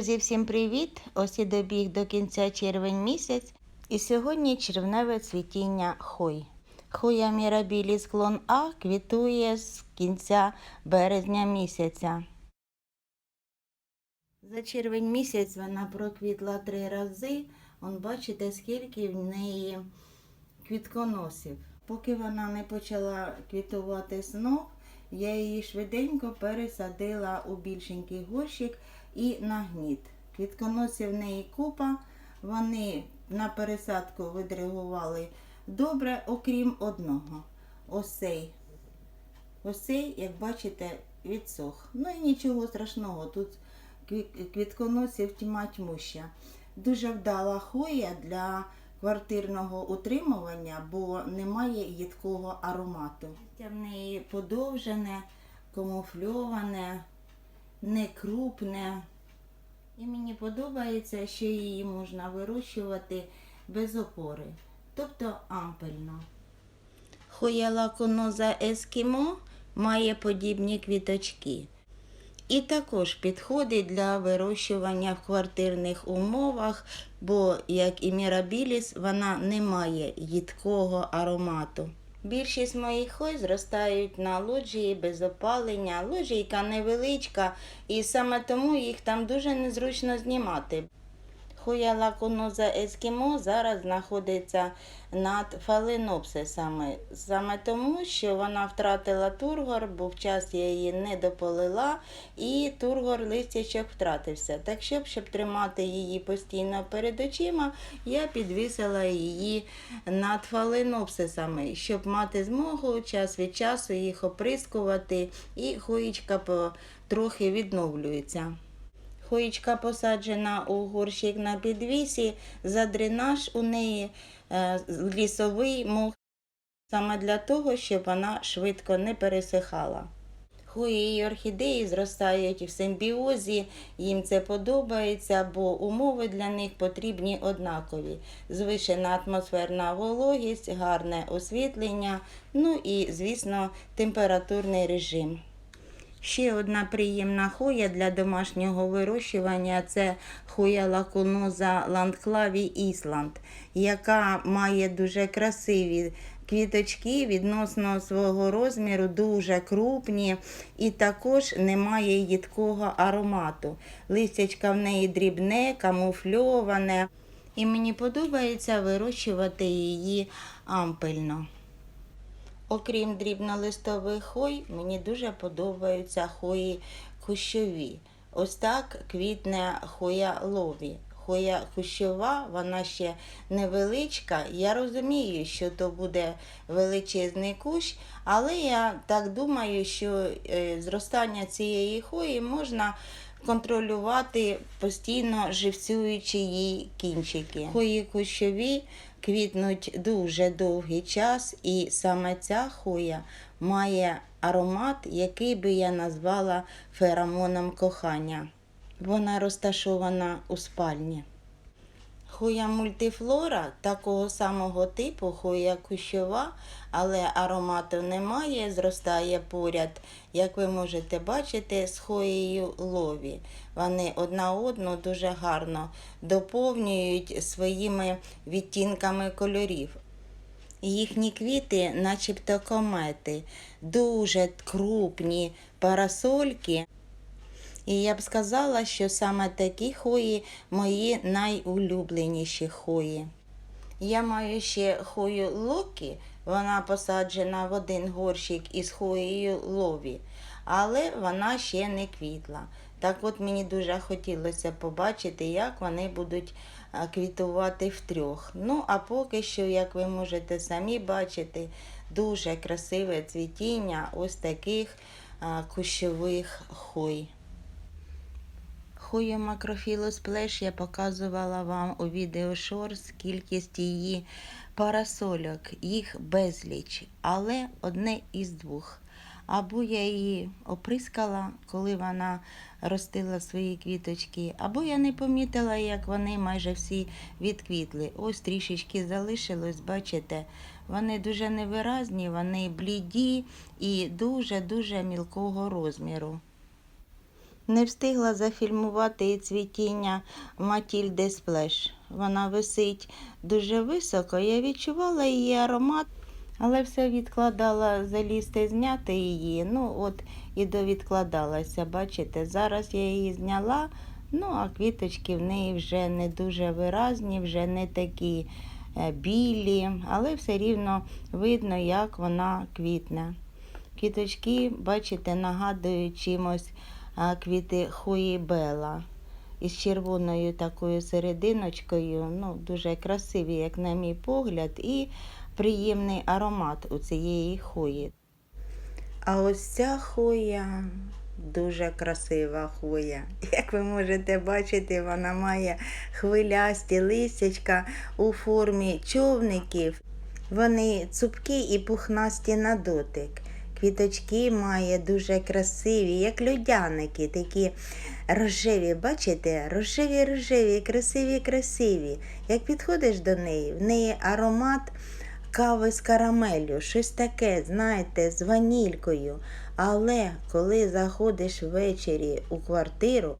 Друзі, всім привіт! Ось і добіг до кінця червень місяць. І сьогодні червневе цвітіння хой. Хоя Мірабіліс клон А квітує з кінця березня місяця. За червень місяць вона проквітла три рази. Он бачите, скільки в неї квітконосів. Поки вона не почала квітувати знов, я її швиденько пересадила у більшенький горщик і на гніт. Квітконосів в неї купа, вони на пересадку видрегували добре, окрім одного. Осей. Осей, як бачите, відсох. Ну і нічого страшного, тут квітконосів тьма тьмуща. Дуже вдала хоя для квартирного утримування, бо немає їдкого аромату. В неї подовжене, камуфльоване, не крупне. І мені подобається, що її можна вирощувати без опори, тобто ампельно. Хоя лаконоза ескімо має подібні квіточки. І також підходить для вирощування в квартирних умовах, бо, як і мірабіліс, вона не має їдкого аромату. Більшість моїх хой зростають на лоджії без опалення. Лоджійка невеличка, і саме тому їх там дуже незручно знімати. Хоя лаконоза ескімо зараз знаходиться над фаленопсисами. Саме тому, що вона втратила тургор, бо в час я її не дополила, і тургор листячок втратився. Так щоб, щоб тримати її постійно перед очима, я підвісила її над фаленопсисами, щоб мати змогу час від часу їх оприскувати, і хоїчка трохи відновлюється. Хоїчка посаджена у горщик на підвісі, за дренаж у неї е, лісовий мох, саме для того, щоб вона швидко не пересихала. Хої і орхідеї зростають в симбіозі, їм це подобається, бо умови для них потрібні однакові. Звишена атмосферна вологість, гарне освітлення, ну і, звісно, температурний режим. Ще одна приємна хоя для домашнього вирощування це хоя лакуноза ландклаві Ісланд, яка має дуже красиві квіточки відносно свого розміру, дуже крупні і також немає їдкого аромату. Листячка в неї дрібне, камуфльоване. І мені подобається вирощувати її ампельно. Окрім дрібнолистових хой, мені дуже подобаються хої кущові. Ось так квітне хоя лові. Хоя кущова, вона ще невеличка. Я розумію, що то буде величезний кущ, але я так думаю, що е, зростання цієї хої можна контролювати постійно живцюючи її кінчики. Хої кущові квітнуть дуже довгий час, і саме ця хоя має аромат, який би я назвала феромоном кохання. Вона розташована у спальні. Хоя мультифлора такого самого типу, хоя кущова, але аромату немає, зростає поряд, як ви можете бачити, з хоєю лові. Вони одна одну дуже гарно доповнюють своїми відтінками кольорів. Їхні квіти, начебто комети, дуже крупні парасольки. І я б сказала, що саме такі хої мої найулюбленіші хої. Я маю ще хою Локі, вона посаджена в один горщик із хоєю лові, але вона ще не квітла. Так от мені дуже хотілося побачити, як вони будуть а, квітувати втрьох. Ну, а поки що, як ви можете самі бачити, дуже красиве цвітіння ось таких кущових хой. Хою макрофілу сплеш я показувала вам у відео Шорс кількість її парасольок, їх безліч, але одне із двох. Або я її оприскала, коли вона ростила свої квіточки, або я не помітила, як вони майже всі відквітли. Ось трішечки залишилось, бачите, вони дуже невиразні, вони бліді і дуже-дуже мілкого розміру. Не встигла зафільмувати і цвітіння Матільди Сплеш. Вона висить дуже високо. Я відчувала її аромат, але все відкладала залізти, зняти її. Ну, от і довідкладалася. Бачите, зараз я її зняла. Ну, а квіточки в неї вже не дуже виразні, вже не такі е, білі, але все рівно видно, як вона квітне. Квіточки, бачите, нагадують чимось квіти хуї Бела. Із червоною такою серединочкою, ну, дуже красиві, як на мій погляд, і приємний аромат у цієї хої. А ось ця хоя дуже красива хоя. Як ви можете бачити, вона має хвилясті листячка у формі човників. Вони цупкі і пухнасті на дотик. Квіточки має дуже красиві, як людяники, такі рожеві, бачите? Рожеві, рожеві, красиві, красиві. Як підходиш до неї, в неї аромат кави з карамеллю, щось таке, знаєте, з ванількою. Але коли заходиш ввечері у квартиру,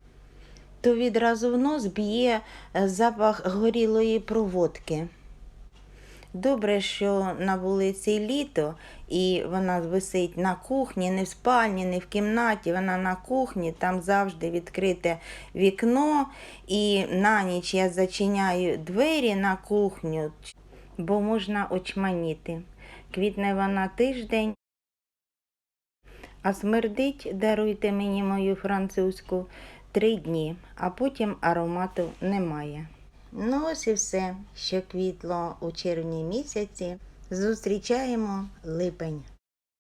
то відразу в нос б'є е, запах горілої проводки. Добре, що на вулиці літо, і вона висить на кухні, не в спальні, не в кімнаті, вона на кухні, там завжди відкрите вікно. І на ніч я зачиняю двері на кухню, бо можна очманіти. Квітне вона тиждень, а смердить, даруйте мені мою французьку, три дні, а потім аромату немає. Ну ось і все, що квітло у червні місяці. Зустрічаємо липень.